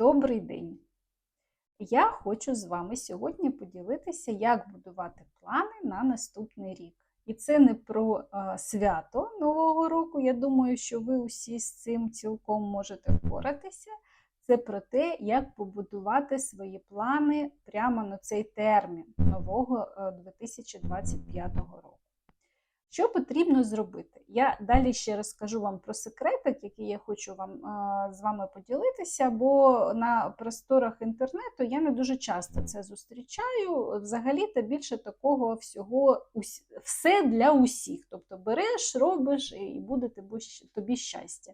Добрий день! Я хочу з вами сьогодні поділитися, як будувати плани на наступний рік. І це не про е, свято Нового року. Я думаю, що ви усі з цим цілком можете впоратися. Це про те, як побудувати свої плани прямо на цей термін нового е, 2025 року. Що потрібно зробити? Я далі ще розкажу вам про секретик, який я хочу вам е, з вами поділитися, бо на просторах інтернету я не дуже часто це зустрічаю. Взагалі, та більше такого всього все для усіх. Тобто береш, робиш і буде тобі щастя.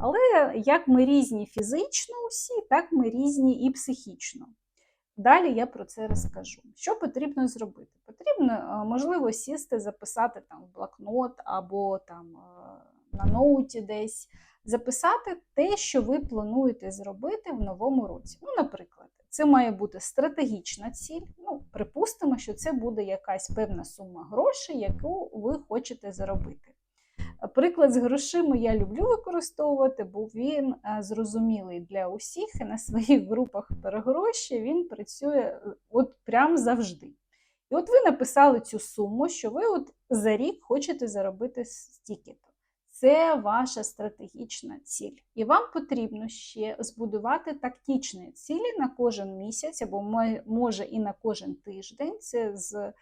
Але як ми різні фізично усі, так ми різні і психічно. Далі я про це розкажу. Що потрібно зробити? Потрібно, можливо, сісти, записати там в блокнот або там на ноуті десь, записати те, що ви плануєте зробити в новому році. Ну, наприклад, це має бути стратегічна ціль. Ну, припустимо, що це буде якась певна сума грошей, яку ви хочете заробити. Приклад з грошима я люблю використовувати, бо він зрозумілий для усіх, і на своїх групах перегроші він працює е, от прям завжди. І от ви написали цю суму, що ви от за рік хочете заробити стільки-то. Це ваша стратегічна ціль. І вам потрібно ще збудувати тактичні цілі на кожен місяць, або може і на кожен тиждень. Це з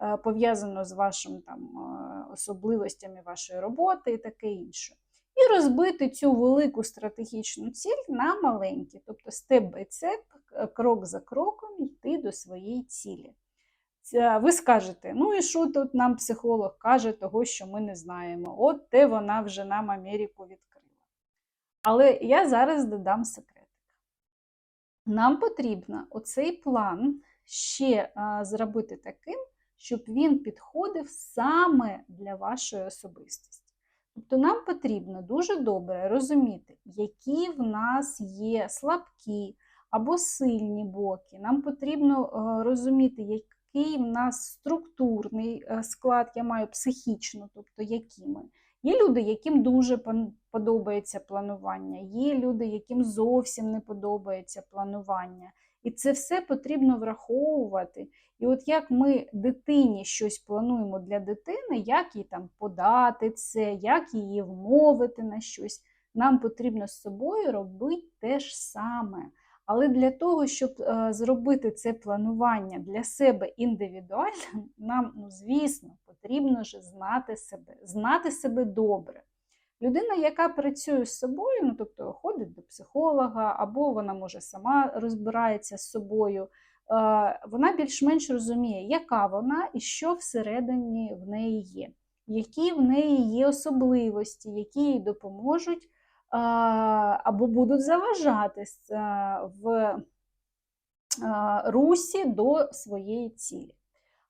е, пов'язано з вашим там е, особливостями вашої роботи і таке інше. І розбити цю велику стратегічну ціль на маленькі, тобто степ бай степ, крок за кроком йти до своєї цілі. Це Ви скажете, ну і що тут нам психолог каже того, що ми не знаємо. От те вона вже нам Америку відкрила. Але я зараз додам секретик. Нам потрібно оцей план ще зробити таким, щоб він підходив саме для вашої особистості. Тобто нам потрібно дуже добре розуміти, які в нас є слабкі або сильні боки. Нам потрібно е, розуміти, який в нас структурний е, склад, я маю психічно, тобто які ми. Є люди, яким дуже подобається планування, є люди, яким зовсім не подобається планування. І це все потрібно враховувати. І от як ми дитині щось плануємо для дитини, як їй там подати це, як її вмовити на щось, нам потрібно з собою робити те ж саме. Але для того, щоб е, зробити це планування для себе індивідуальним, нам, ну, звісно, потрібно ж знати себе, знати себе добре. Людина, яка працює з собою, ну тобто ходить до психолога, або вона може сама розбирається з собою, е, вона більш-менш розуміє, яка вона і що всередині в неї є, які в неї є особливості, які їй допоможуть або будуть заважати е, в е, русі до своєї цілі.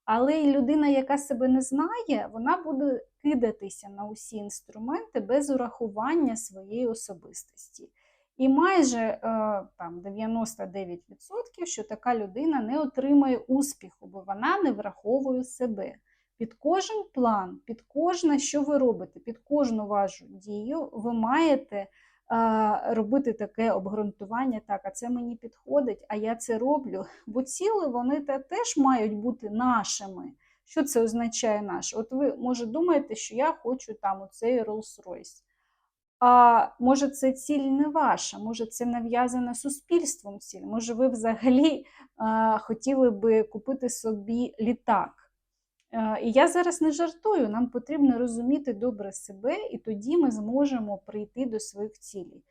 Але й людина, яка себе не знає, вона буде кидатися на усі інструменти без урахування своєї особистості. І майже е, там 99%, що така людина не отримає успіху, бо вона не враховує себе. Під кожен план, під кожне, що ви робите, під кожну вашу дію, ви маєте робити таке обґрунтування, так, а це мені підходить, а я це роблю. Бо ціли вони теж мають бути нашими. Що це означає наш? От ви, може, думаєте, що я хочу там оцей Rolls-Royce. А може, це ціль не ваша, може, це нав'язана суспільством ціль, може, ви взагалі а, хотіли би купити собі літак. Е, І я зараз не жартую, нам потрібно розуміти добре себе, і тоді ми зможемо прийти до своїх цілей.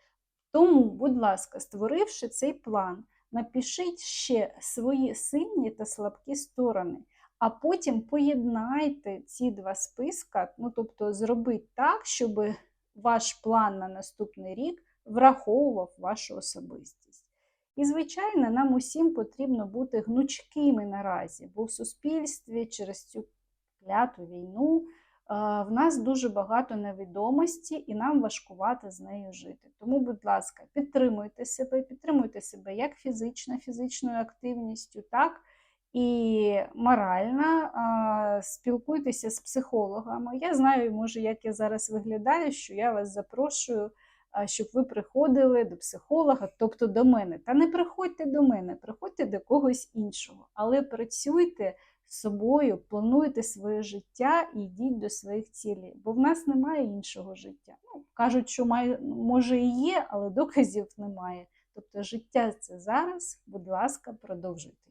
Тому, будь ласка, створивши цей план, напишіть ще свої сильні та слабкі сторони, а потім поєднайте ці два списка, ну тобто зробіть так, щоб ваш план на наступний рік враховував вашу особистість. І, звичайно, нам усім потрібно бути гнучкими наразі, бо в суспільстві через цю кляту війну е, в нас дуже багато невідомості, і нам важкувати з нею жити. Тому, будь ласка, підтримуйте себе, підтримуйте себе як фізично, фізичною активністю, так і морально, е, спілкуйтеся з психологами. Я знаю, може, як я зараз виглядаю, що я вас запрошую щоб ви приходили до психолога, тобто до мене. Та не приходьте до мене, приходьте до когось іншого. Але працюйте собою, плануйте своє життя і йдіть до своїх цілей, бо в нас немає іншого життя. Ну, кажуть, що має, може і є, але доказів немає. Тобто життя це зараз, будь ласка, продовжуйте.